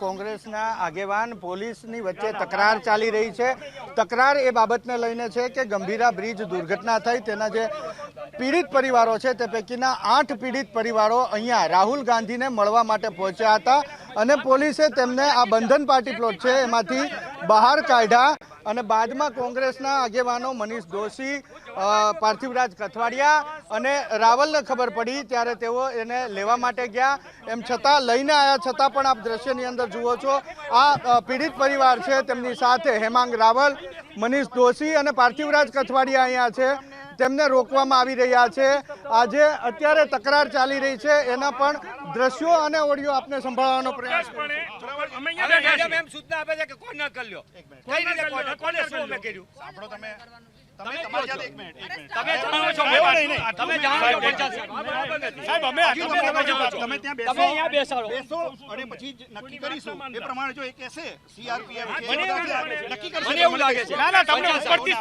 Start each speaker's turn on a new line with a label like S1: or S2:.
S1: કોંગ્રેસના આગેવાન પોલીસની વચ્ચે તકરાર ચાલી રહી છે. તકરાર એ બાબતને લઈને છે કે ગંભીરા બ્રિજ દુર્ઘટના થઈ. તેના જે પીડિત પરિવારો છે તે પૈકીના આઠ પીડિત પરિવારો અહીંયા રાહુલ ગાંધીને મળવા માટે પહોંચ્યા હતા અને પોલીસે તેમને આ બંધન પાર્ટી પ્લોટ છે એમાંથી બહાર કાઢ્યા અને બાદમાં કોંગ્રેસના આગેવાનો મનીષ દોશી પાર્થિવરાજ કથવાડિયા અને રાવલને ખબર પડી ત્યારે તેઓ એને લેવા માટે ગયા. એમ છતાં લઈને આવ્યા છતાં પણ આપ દ્રશ્યની અંદર જુઓ છો આ પીડિત પરિવાર છે તેમની સાથે હેમાંગ રાવલ મનીષ દોશી અને પાર્થિવરાજ કથવાડિયા અહીંયા છે. તેમને રોકવામાં આવી રહ્યા છે. આજે અત્યારે તકરાર ચાલી રહી છે. એના પણ દ્રશ્યો અને ઓડિયો આપને સંભાળવાનો પ્રયાસ કર્યો
S2: અમે
S3: હવે
S2: અહીંયા બેઠા
S3: મેડમ એમ સૂચના આપે છે કે કોર્નર કરી લ્યો. કઈ રીતે કોને શું અમે કર્યું?
S4: સાંભળો તમે. તમે તમારી જાતે એક મિનિટ
S3: તમે જાણો છો.
S4: એવું નહીં.
S3: તમે જાણો છો. સાહેબ.
S2: અમે તમે
S4: ત્યાં
S3: તમે
S4: બેસો.
S3: અહીંયા બેસાડો
S4: બેસો અને પછી નક્કી કરીશું. એ પ્રમાણે જો એ કહેશે સીઆરપીએફ નક્કી કરશે
S3: મને એવું લાગે છે.
S2: ના ના તમને ઉપરથી